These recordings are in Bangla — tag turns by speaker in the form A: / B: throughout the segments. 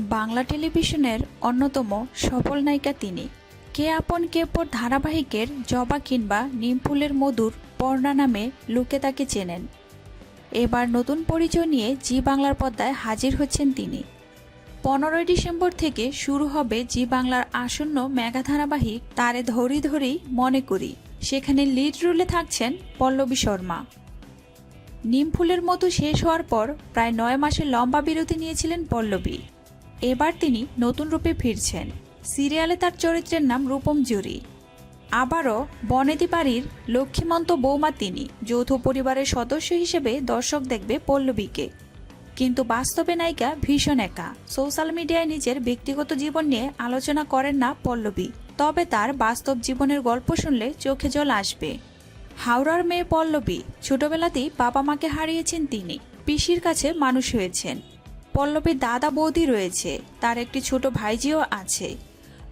A: বাংলা টেলিভিশনের অন্যতম সফল নায়িকা তিনি। কে আপন কে পর ধারাবাহিকের জবা কিংবা নিমফুলের মধুর পর্ণা নামে লোকে তাকে চেনেন। এবার নতুন পরিচয় নিয়ে জি বাংলার পর্দায় হাজির হচ্ছেন তিনি। পনেরোই ডিসেম্বর থেকে শুরু হবে জি বাংলার আসন্ন মেগা ধারাবাহিক তারে ধরি ধরি মনে করি। সেখানে লিড রোলে থাকছেন পল্লবী শর্মা। নিমফুলের মতো শেষ হওয়ার পর প্রায় নয় মাসের লম্বা বিরতি নিয়েছিলেন পল্লবী। এবার তিনি নতুন রূপে ফিরছেন। সিরিয়ালে তার চরিত্রের নাম রূপম জুরি। আবারও বনেদি বাড়ির লক্ষ্মীমন্ত বৌমা তিনি, যৌথ পরিবারের সদস্য হিসেবে দর্শক দেখবে পল্লবীকে। কিন্তু বাস্তবে নায়িকা ভীষণ একা। সোশ্যাল মিডিয়ায় নিজের ব্যক্তিগত জীবন নিয়ে আলোচনা করেন না পল্লবী। তবে তার বাস্তব জীবনের গল্প শুনলে চোখে জল আসবে। হাওড়ার মেয়ে পল্লবী, ছোটবেলাতেই বাবা মাকে হারিয়েছেন তিনি। পিসির কাছে মানুষ হয়েছেন। পল্লবীর দাদা বৌদি রয়েছে, তার একটি ছোট ভাইজিও আছে।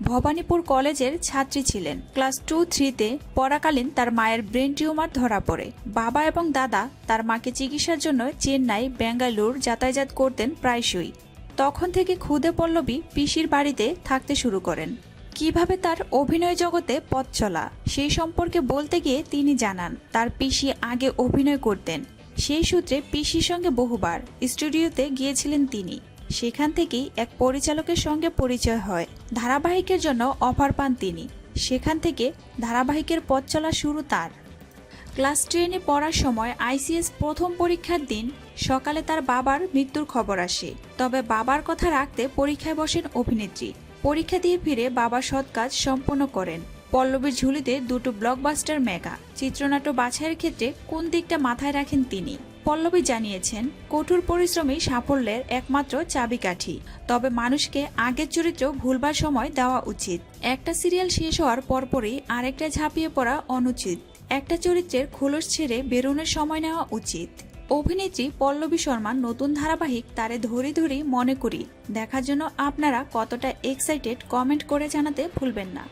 A: ভবানীপুর কলেজের ছাত্রী ছিলেন। ক্লাস টু, থ্রিতে পড়াকালীন তার মায়ের ব্রেন টিউমার ধরা পড়ে। বাবা এবং দাদা তার মাকে চিকিৎসার জন্য চেন্নাই বেঙ্গালুর যাতায়াত করতেন প্রায়শই। তখন থেকে খুদে পল্লবী পিসির বাড়িতে থাকতে শুরু করেন। কীভাবে তার অভিনয় জগতে পথ চলা, সেই সম্পর্কে বলতে গিয়ে তিনি জানান, তার পিসি আগে অভিনয় করতেন। সেই সূত্রে পিসির সঙ্গে বহুবার স্টুডিওতে গিয়েছিলেন তিনি। সেখান থেকেই এক পরিচালকের সঙ্গে পরিচয় হয়। ধারাবাহিকের জন্য অফার পান তিনি। সেখান থেকে ধারাবাহিকের পথ চলা শুরু তার। ক্লাস টেনে পড়ার সময় আইসিএস প্রথম পরীক্ষার দিন সকালে তার বাবার মৃত্যুর খবর আসে। তবে বাবার কথা রাখতে পরীক্ষায় বসেন অভিনেত্রী। পরীক্ষা দিয়ে ফিরে বাবা সৎ কাজ সম্পন্ন করেন। পল্লবীর ঝুলিতে দুটো ব্লকবাস্টার মেগা চিত্রনাট্য বাছাইয়ের ক্ষেত্রে কোন দিকটা মাথায় রাখেন তিনি? পল্লবী জানিয়েছেন, কঠোর পরিশ্রমী সাফল্যের একমাত্র চাবিকাঠি। তবে মানুষকে আগের চরিত্র ভুলবার সময় দেওয়া উচিত। একটা সিরিয়াল শেষ হওয়ার পরপরই আরেকটা ঝাঁপিয়ে পড়া অনুচিত। একটা চরিত্রের খোলস ছেড়ে বেরোনোর সময় নেওয়া উচিত। অভিনেত্রী পল্লবী শর্মার নতুন ধারাবাহিক তারে ধরি ধরি মনে করি। দেখার জন্য আপনারা কতটা এক্সাইটেড কমেন্ট করে জানাতে ভুলবেন না।